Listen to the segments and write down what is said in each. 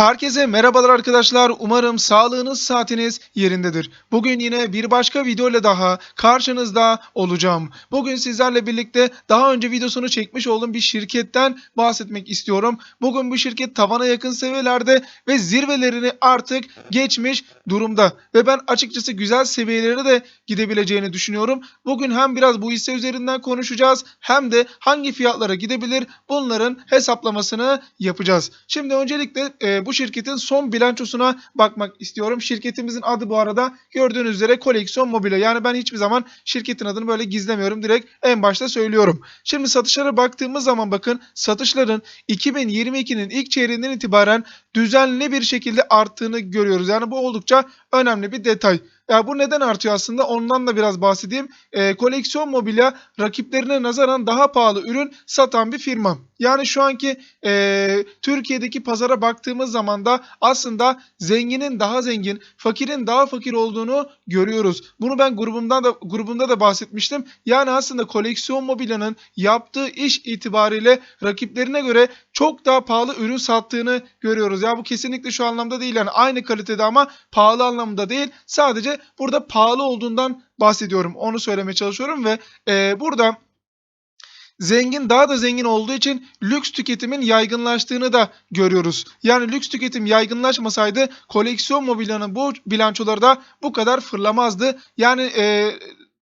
Herkese merhabalar arkadaşlar. Umarım sağlığınız, saatiniz yerindedir. Bugün yine bir başka video ile daha karşınızda olacağım. Bugün sizlerle birlikte daha önce videosunu çekmiş olduğum bir şirketten bahsetmek istiyorum. Bugün bu şirket tavana yakın seviyelerde ve zirvelerini artık geçmiş durumda. Ve ben açıkçası güzel seviyelere de gidebileceğini düşünüyorum. Bugün hem biraz bu hisse üzerinden konuşacağız hem de hangi fiyatlara gidebilir bunların hesaplamasını yapacağız. Şimdi öncelikle e, bu şirketin son bilançosuna bakmak istiyorum. Şirketimizin adı bu arada gördüğünüz üzere Koleksiyon Mobilya. Yani ben hiçbir zaman şirketin adını böyle gizlemiyorum. Direkt en başta söylüyorum. Şimdi satışlara baktığımız zaman bakın satışların 2022'nin ilk çeyreğinden itibaren düzenli bir şekilde arttığını görüyoruz. Yani bu oldukça önemli bir detay. Ya bu neden artıyor aslında ondan da biraz bahsedeyim. Ee, koleksiyon mobilya rakiplerine nazaran daha pahalı ürün satan bir firma. Yani şu anki e, Türkiye'deki pazara baktığımız zaman da aslında zenginin daha zengin, fakirin daha fakir olduğunu görüyoruz. Bunu ben grubumdan da grubumda da bahsetmiştim. Yani aslında koleksiyon mobilyanın yaptığı iş itibariyle rakiplerine göre çok daha pahalı ürün sattığını görüyoruz. Ya bu kesinlikle şu anlamda değil yani aynı kalitede ama pahalı anlamda değil. Sadece burada pahalı olduğundan bahsediyorum. Onu söylemeye çalışıyorum ve e, burada zengin daha da zengin olduğu için lüks tüketimin yaygınlaştığını da görüyoruz. Yani lüks tüketim yaygınlaşmasaydı koleksiyon mobilyanın bu bilançoları da bu kadar fırlamazdı. Yani e,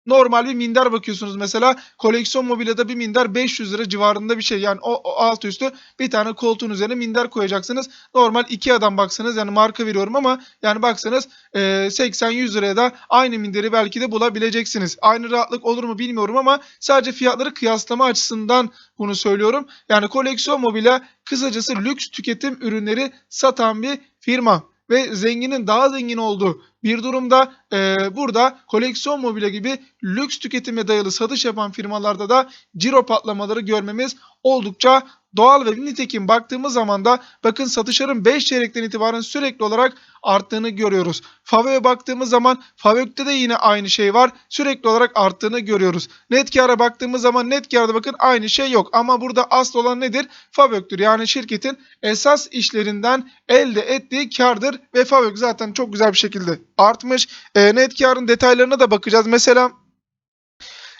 normal bir minder bakıyorsunuz mesela koleksiyon mobilyada bir minder 500 lira civarında bir şey. Yani o, o alt üstü bir tane koltuğun üzerine minder koyacaksınız. Normal iki adam baksanız yani marka veriyorum ama yani baksanız e, 80-100 liraya da aynı minderi belki de bulabileceksiniz. Aynı rahatlık olur mu bilmiyorum ama sadece fiyatları kıyaslama açısından bunu söylüyorum. Yani koleksiyon mobilya kısacası lüks tüketim ürünleri satan bir firma ve zenginin daha zengin olduğu bir durumda e, burada koleksiyon mobilya gibi lüks tüketime dayalı satış yapan firmalarda da ciro patlamaları görmemiz oldukça doğal ve nitekim baktığımız zaman da bakın satışların 5 çeyrekten itibaren sürekli olarak arttığını görüyoruz. Fave'ye baktığımız zaman Favök'te de yine aynı şey var. Sürekli olarak arttığını görüyoruz. Net kâra baktığımız zaman net kârda bakın aynı şey yok. Ama burada asıl olan nedir? Favök'tür. Yani şirketin esas işlerinden elde ettiği kardır ve Favök zaten çok güzel bir şekilde artmış. E, net karın detaylarına da bakacağız. Mesela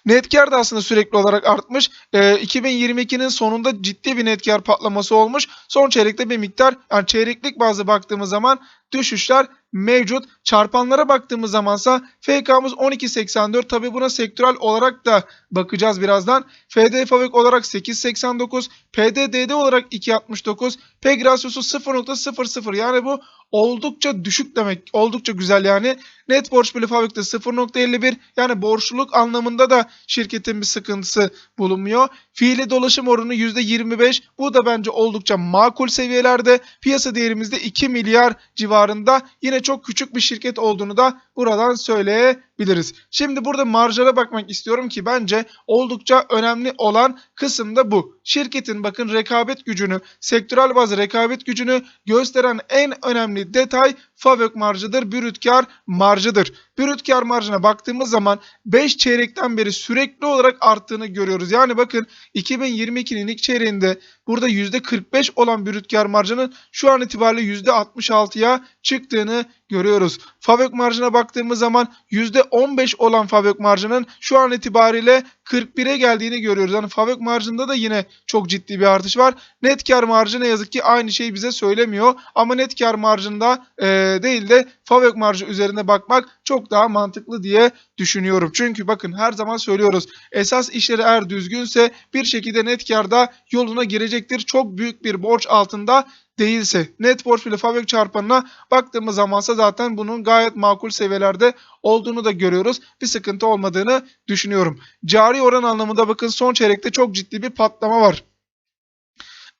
Net kar da aslında sürekli olarak artmış. E, 2022'nin sonunda ciddi bir net kar patlaması olmuş. Son çeyrekte bir miktar yani çeyreklik bazı baktığımız zaman düşüşler mevcut. Çarpanlara baktığımız zamansa FK'mız 12.84. Tabi buna sektörel olarak da bakacağız birazdan. FD Favök olarak 8.89. PDDD olarak 2.69. PEG rasyosu 0.00 yani bu oldukça düşük demek. Oldukça güzel yani. Net borç bölü Favök'te 0.51 yani borçluluk anlamında da şirketin bir sıkıntısı bulunmuyor. Fiili dolaşım oranı %25. Bu da bence oldukça makul seviyelerde. Piyasa değerimizde 2 milyar civarında. Yine çok küçük bir şirket olduğunu da buradan söyleyebiliriz. Şimdi burada marjlara bakmak istiyorum ki bence oldukça önemli olan kısım da bu. Şirketin bakın rekabet gücünü, sektörel bazı rekabet gücünü gösteren en önemli detay Favök marjıdır, brüt kar marjıdır. Brüt kar marjına baktığımız zaman 5 çeyrekten beri sürekli olarak arttığını görüyoruz. Yani bakın 2022'nin ilk çeyreğinde burada %45 olan brüt kar marjının şu an itibariyle %66'ya çıktığını görüyoruz. Favök marjına baktığımız zaman %15 olan Favök marjının şu an itibariyle 41'e geldiğini görüyoruz. Yani Favök marjında da yine çok ciddi bir artış var. Net kar marjı ne yazık ki aynı şeyi bize söylemiyor. Ama net kar marjında e, değil de Favök marjı üzerine bakmak çok daha mantıklı diye düşünüyorum. Çünkü bakın her zaman söylüyoruz. Esas işleri eğer düzgünse bir şekilde net karda yoluna girecektir. Çok büyük bir borç altında değilse net borç bile Favök çarpanına baktığımız zamansa zaten bunun gayet makul seviyelerde olduğunu da görüyoruz. Bir sıkıntı olmadığını düşünüyorum. Cari oran anlamında bakın son çeyrekte çok ciddi bir patlama var.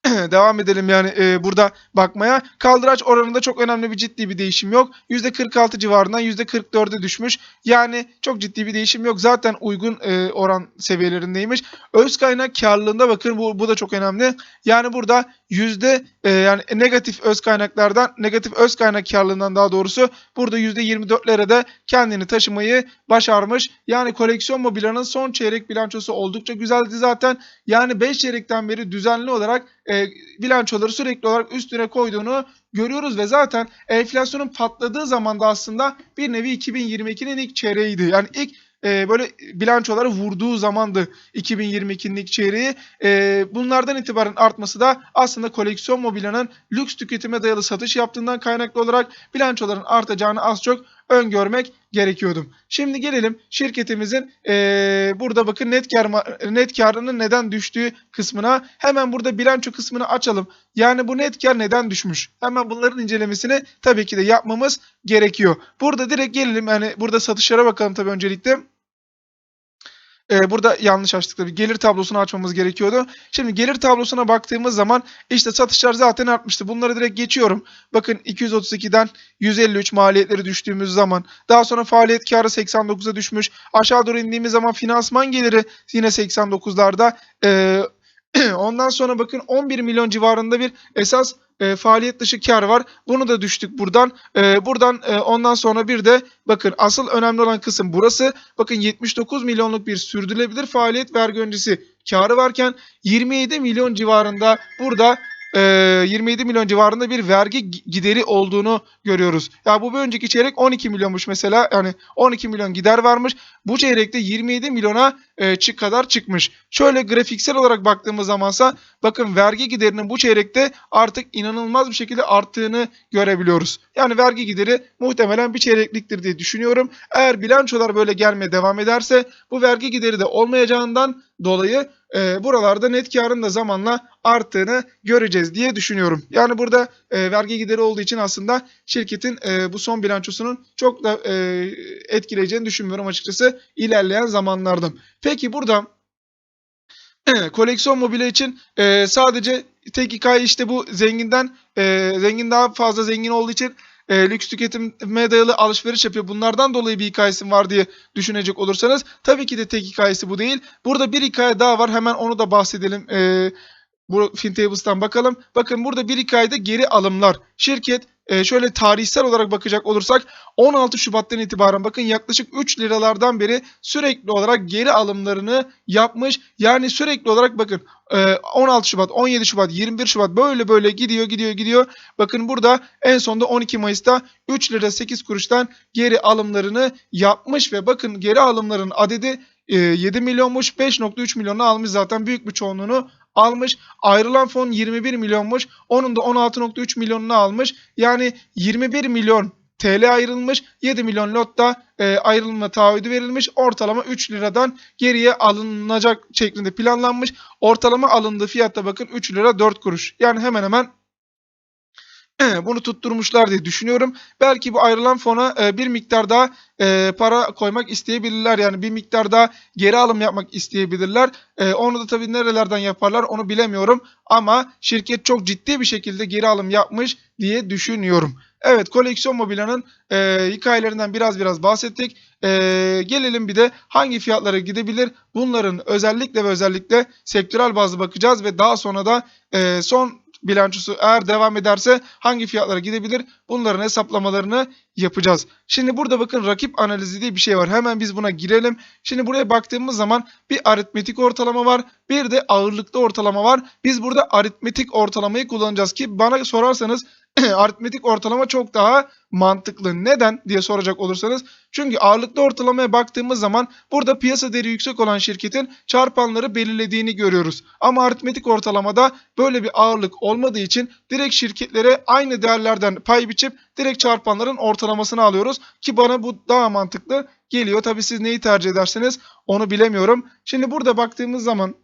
devam edelim yani e, burada bakmaya. Kaldıraç oranında çok önemli bir ciddi bir değişim yok. %46 civarından %44'e düşmüş. Yani çok ciddi bir değişim yok. Zaten uygun e, oran seviyelerindeymiş. Öz kaynak karlılığında bakın bu, bu da çok önemli. Yani burada yüzde e, yani negatif öz kaynaklardan negatif öz kaynak karlılığından daha doğrusu burada %24'lere de kendini taşımayı başarmış. Yani koleksiyon mobilyanın son çeyrek bilançosu oldukça güzeldi zaten. Yani 5 çeyrekten beri düzenli olarak e, bilançoları sürekli olarak üstüne koyduğunu görüyoruz ve zaten enflasyonun patladığı zaman da aslında bir nevi 2022'nin ilk çeyreğiydi. Yani ilk e, böyle bilançoları vurduğu zamandı 2022'nin ilk çeyreği. E, bunlardan itibaren artması da aslında koleksiyon mobilyanın lüks tüketime dayalı satış yaptığından kaynaklı olarak bilançoların artacağını az çok öngörmek gerekiyordu. Şimdi gelelim şirketimizin e, burada bakın net kar net karının neden düştüğü kısmına. Hemen burada bilanço kısmını açalım. Yani bu net kar neden düşmüş? Hemen bunların incelemesini tabii ki de yapmamız gerekiyor. Burada direkt gelelim yani burada satışlara bakalım tabii öncelikle. Ee, burada yanlış açtık tabii. Gelir tablosunu açmamız gerekiyordu. Şimdi gelir tablosuna baktığımız zaman işte satışlar zaten artmıştı. Bunları direkt geçiyorum. Bakın 232'den 153 maliyetleri düştüğümüz zaman. Daha sonra faaliyet karı 89'a düşmüş. Aşağı doğru indiğimiz zaman finansman geliri yine 89'larda. Ee, ondan sonra bakın 11 milyon civarında bir esas e, faaliyet dışı kar var. Bunu da düştük buradan. E, buradan e, ondan sonra bir de bakın asıl önemli olan kısım burası. Bakın 79 milyonluk bir sürdürülebilir faaliyet vergi öncesi karı varken 27 milyon civarında burada 27 milyon civarında bir vergi gi- gideri olduğunu görüyoruz. Ya bu bir önceki çeyrek 12 milyonmuş mesela. Yani 12 milyon gider varmış. Bu çeyrekte 27 milyona e, çık kadar çıkmış. Şöyle grafiksel olarak baktığımız zamansa bakın vergi giderinin bu çeyrekte artık inanılmaz bir şekilde arttığını görebiliyoruz. Yani vergi gideri muhtemelen bir çeyrekliktir diye düşünüyorum. Eğer bilançolar böyle gelmeye devam ederse bu vergi gideri de olmayacağından dolayı e, buralarda net karın da zamanla arttığını göreceğiz diye düşünüyorum. Yani burada e, vergi gideri olduğu için aslında şirketin e, bu son bilançosunun çok da e, etkileyeceğini düşünmüyorum açıkçası ilerleyen zamanlarda. Peki burada koleksiyon mobilya için e, sadece tek hikaye işte bu zenginden e, zengin daha fazla zengin olduğu için e, lüks tüketime dayalı alışveriş yapıyor. Bunlardan dolayı bir hikayesi var diye düşünecek olursanız tabii ki de tek hikayesi bu değil. Burada bir hikaye daha var. Hemen onu da bahsedelim. E, bu FinTables'tan bakalım. Bakın burada bir hikayede geri alımlar. Şirket e, şöyle tarihsel olarak bakacak olursak 16 Şubat'tan itibaren bakın yaklaşık 3 liralardan beri sürekli olarak geri alımlarını yapmış. Yani sürekli olarak bakın e, 16 Şubat, 17 Şubat, 21 Şubat böyle böyle gidiyor gidiyor gidiyor. Bakın burada en sonunda 12 Mayıs'ta 3 lira 8 kuruştan geri alımlarını yapmış ve bakın geri alımların adedi e, 7 milyonmuş 5.3 milyonu almış zaten büyük bir çoğunluğunu almış. Ayrılan fon 21 milyonmuş. Onun da 16.3 milyonunu almış. Yani 21 milyon TL ayrılmış. 7 milyon lotta e, ayrılma taahhüdü verilmiş. Ortalama 3 liradan geriye alınacak şeklinde planlanmış. Ortalama alındığı fiyatta bakın 3 lira 4 kuruş. Yani hemen hemen bunu tutturmuşlar diye düşünüyorum. Belki bu ayrılan fona e, bir miktar daha e, para koymak isteyebilirler. Yani bir miktar daha geri alım yapmak isteyebilirler. E, onu da tabii nerelerden yaparlar onu bilemiyorum. Ama şirket çok ciddi bir şekilde geri alım yapmış diye düşünüyorum. Evet koleksiyon mobilyanın e, hikayelerinden biraz biraz bahsettik. E, gelelim bir de hangi fiyatlara gidebilir? Bunların özellikle ve özellikle sektörel bazlı bakacağız ve daha sonra da e, son bilançosu eğer devam ederse hangi fiyatlara gidebilir? Bunların hesaplamalarını yapacağız. Şimdi burada bakın rakip analizi diye bir şey var. Hemen biz buna girelim. Şimdi buraya baktığımız zaman bir aritmetik ortalama var. Bir de ağırlıklı ortalama var. Biz burada aritmetik ortalamayı kullanacağız ki bana sorarsanız aritmetik ortalama çok daha mantıklı. Neden diye soracak olursanız. Çünkü ağırlıklı ortalamaya baktığımız zaman burada piyasa değeri yüksek olan şirketin çarpanları belirlediğini görüyoruz. Ama aritmetik ortalamada böyle bir ağırlık olmadığı için direkt şirketlere aynı değerlerden pay biçip direkt çarpanların ortalamasını alıyoruz. Ki bana bu daha mantıklı geliyor. Tabi siz neyi tercih ederseniz onu bilemiyorum. Şimdi burada baktığımız zaman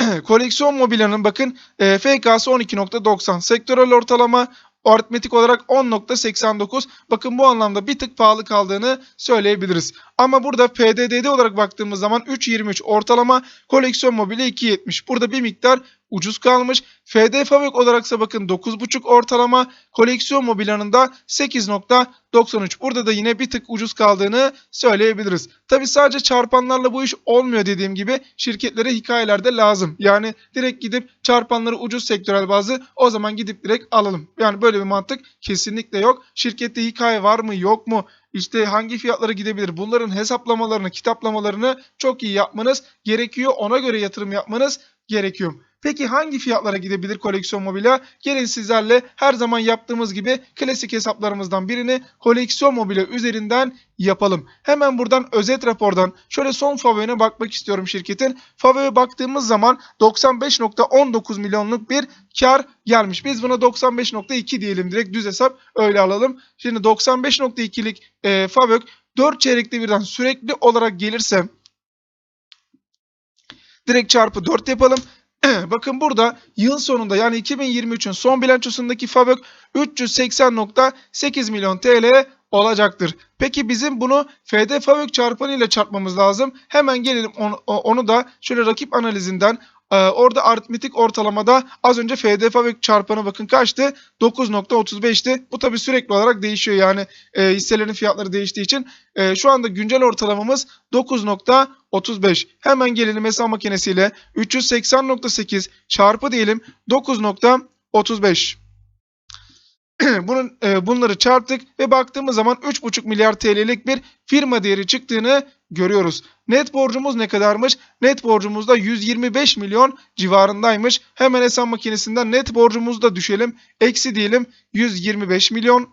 koleksiyon mobilyanın bakın e, FK'sı 12.90. Sektörel ortalama aritmetik olarak 10.89. Bakın bu anlamda bir tık pahalı kaldığını söyleyebiliriz. Ama burada PDD'de olarak baktığımız zaman 3.23 ortalama, koleksiyon mobilya 2.70. Burada bir miktar ucuz kalmış. FD Fabrik olaraksa bakın 9.5 ortalama, koleksiyon mobilyanın da 8.93. Burada da yine bir tık ucuz kaldığını söyleyebiliriz. Tabi sadece çarpanlarla bu iş olmuyor dediğim gibi şirketlere hikayelerde lazım. Yani direkt gidip çarpanları ucuz sektörel bazı o zaman gidip direkt alalım. Yani böyle bir mantık kesinlikle yok. Şirkette hikaye var mı yok mu? İşte hangi fiyatlara gidebilir? Bunların hesaplamalarını, kitaplamalarını çok iyi yapmanız gerekiyor. Ona göre yatırım yapmanız gerekiyor. Peki hangi fiyatlara gidebilir koleksiyon mobilya? Gelin sizlerle her zaman yaptığımız gibi klasik hesaplarımızdan birini koleksiyon mobilya üzerinden yapalım. Hemen buradan özet rapordan şöyle son favorine bakmak istiyorum şirketin. Favori'ye baktığımız zaman 95.19 milyonluk bir kar gelmiş. Biz buna 95.2 diyelim direkt düz hesap öyle alalım. Şimdi 95.2'lik e, Favök 4 çeyrekli birden sürekli olarak gelirse direkt çarpı 4 yapalım. Bakın burada yıl sonunda yani 2023'ün son bilançosundaki Favök 380.8 milyon TL olacaktır. Peki bizim bunu FD Favök çarpanı ile çarpmamız lazım. Hemen gelelim onu, onu da şöyle rakip analizinden ee, orada aritmetik ortalamada az önce FD Favök çarpanı bakın kaçtı? 9.35'ti. Bu tabi sürekli olarak değişiyor yani e, hisselerin fiyatları değiştiği için. E, şu anda güncel ortalamamız 9.35. Hemen gelelim hesap makinesiyle 380.8 çarpı diyelim 9.35. Bunun e, bunları çarptık ve baktığımız zaman 3,5 milyar TL'lik bir firma değeri çıktığını görüyoruz. Net borcumuz ne kadarmış? Net borcumuz da 125 milyon civarındaymış. Hemen hesap makinesinden net borcumuzu da düşelim. Eksi diyelim 125 milyon.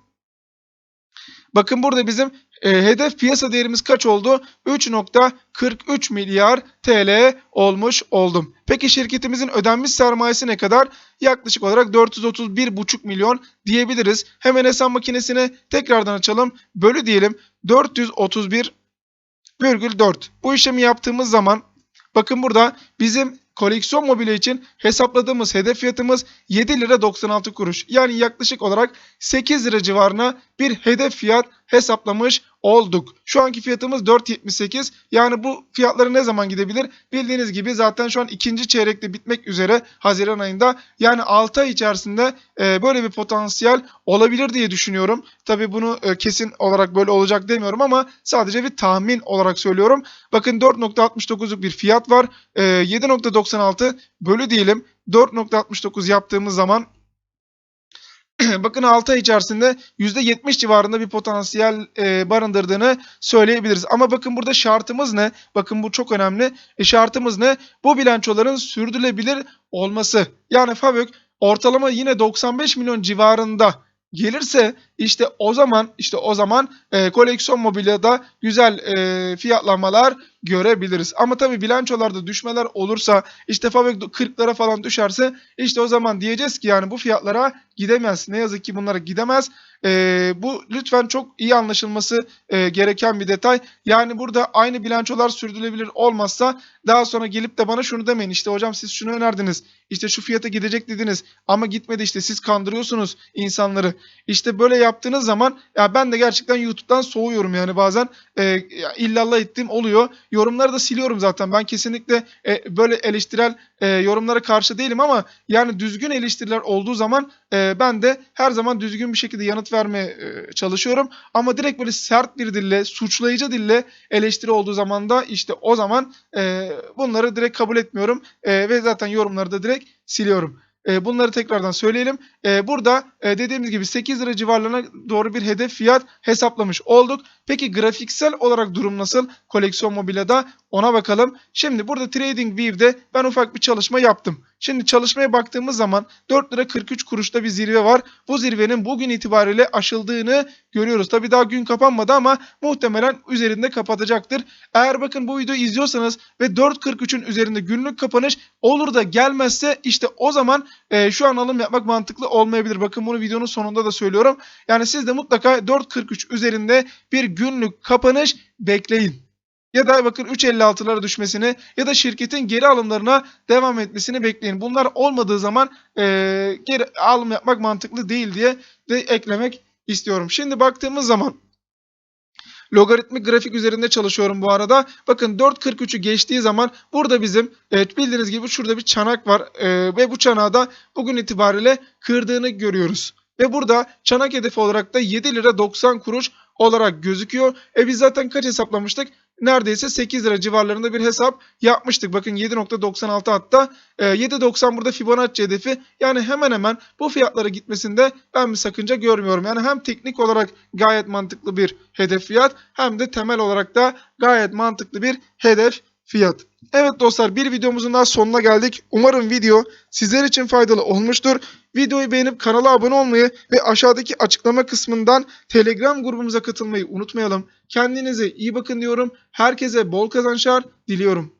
Bakın burada bizim e, hedef piyasa değerimiz kaç oldu? 3.43 milyar TL olmuş oldum. Peki şirketimizin ödenmiş sermayesi ne kadar? Yaklaşık olarak 431,5 milyon diyebiliriz. Hemen hesap makinesini tekrardan açalım. Bölü diyelim 431,4. Bu işlemi yaptığımız zaman bakın burada bizim koleksiyon mobilya için hesapladığımız hedef fiyatımız 7 lira 96 kuruş. Yani yaklaşık olarak 8 lira civarına bir hedef fiyat hesaplamış olduk. Şu anki fiyatımız 4.78. Yani bu fiyatları ne zaman gidebilir? Bildiğiniz gibi zaten şu an ikinci çeyrekte bitmek üzere Haziran ayında. Yani 6 ay içerisinde e, böyle bir potansiyel olabilir diye düşünüyorum. Tabi bunu e, kesin olarak böyle olacak demiyorum ama sadece bir tahmin olarak söylüyorum. Bakın 4.69'luk bir fiyat var. E, 7.96 bölü diyelim 4.69 yaptığımız zaman bakın 6 ay içerisinde %70 civarında bir potansiyel e, barındırdığını söyleyebiliriz. Ama bakın burada şartımız ne? Bakın bu çok önemli. E, şartımız ne? Bu bilançoların sürdürülebilir olması. Yani Favök ortalama yine 95 milyon civarında gelirse işte o zaman işte o zaman e, koleksiyon mobilyada güzel e, fiyatlanmalar görebiliriz. Ama tabii bilançolarda düşmeler olursa işte Favök 40'lara falan düşerse işte o zaman diyeceğiz ki yani bu fiyatlara gidemez. Ne yazık ki bunlara gidemez. E, bu lütfen çok iyi anlaşılması e, gereken bir detay. Yani burada aynı bilançolar sürdürülebilir olmazsa daha sonra gelip de bana şunu demeyin. İşte hocam siz şunu önerdiniz. İşte şu fiyata gidecek dediniz. Ama gitmedi işte siz kandırıyorsunuz insanları. İşte böyle yaptığınız zaman ya ben de gerçekten YouTube'dan soğuyorum yani bazen e, illallah ettiğim oluyor. Yorumları da siliyorum zaten. Ben kesinlikle e, böyle eleştirel e, yorumlara karşı değilim ama yani düzgün eleştiriler olduğu zaman e, ben de her zaman düzgün bir şekilde yanıt vermeye e, çalışıyorum. Ama direkt böyle sert bir dille, suçlayıcı dille eleştiri olduğu zaman da işte o zaman e, bunları direkt kabul etmiyorum e, ve zaten yorumları da direkt siliyorum. E, bunları tekrardan söyleyelim. E, burada e, dediğimiz gibi 8 lira civarlarına doğru bir hedef fiyat hesaplamış olduk. Peki grafiksel olarak durum nasıl? Koleksiyon mobilyada ona bakalım. Şimdi burada Trading View'de ben ufak bir çalışma yaptım. Şimdi çalışmaya baktığımız zaman 4 lira 43 kuruşta bir zirve var. Bu zirvenin bugün itibariyle aşıldığını görüyoruz. Tabi daha gün kapanmadı ama muhtemelen üzerinde kapatacaktır. Eğer bakın bu videoyu izliyorsanız ve 4.43'ün üzerinde günlük kapanış olur da gelmezse işte o zaman e, şu an alım yapmak mantıklı olmayabilir. Bakın bunu videonun sonunda da söylüyorum. Yani siz de mutlaka 4.43 üzerinde bir günlük kapanış bekleyin. Ya da bakın 3.56'lara düşmesini ya da şirketin geri alımlarına devam etmesini bekleyin. Bunlar olmadığı zaman e, geri alım yapmak mantıklı değil diye de eklemek istiyorum. Şimdi baktığımız zaman logaritmik grafik üzerinde çalışıyorum bu arada. Bakın 4.43'ü geçtiği zaman burada bizim evet bildiğiniz gibi şurada bir çanak var e, ve bu çanağı da bugün itibariyle kırdığını görüyoruz. Ve burada çanak hedefi olarak da 7 lira 90 kuruş olarak gözüküyor. E biz zaten kaç hesaplamıştık? Neredeyse 8 lira civarlarında bir hesap yapmıştık. Bakın 7.96 hatta. E, 7.90 burada Fibonacci hedefi. Yani hemen hemen bu fiyatlara gitmesinde ben bir sakınca görmüyorum. Yani hem teknik olarak gayet mantıklı bir hedef fiyat hem de temel olarak da gayet mantıklı bir hedef fiyat. Evet dostlar bir videomuzun daha sonuna geldik. Umarım video sizler için faydalı olmuştur. Videoyu beğenip kanala abone olmayı ve aşağıdaki açıklama kısmından Telegram grubumuza katılmayı unutmayalım. Kendinize iyi bakın diyorum. Herkese bol kazançlar diliyorum.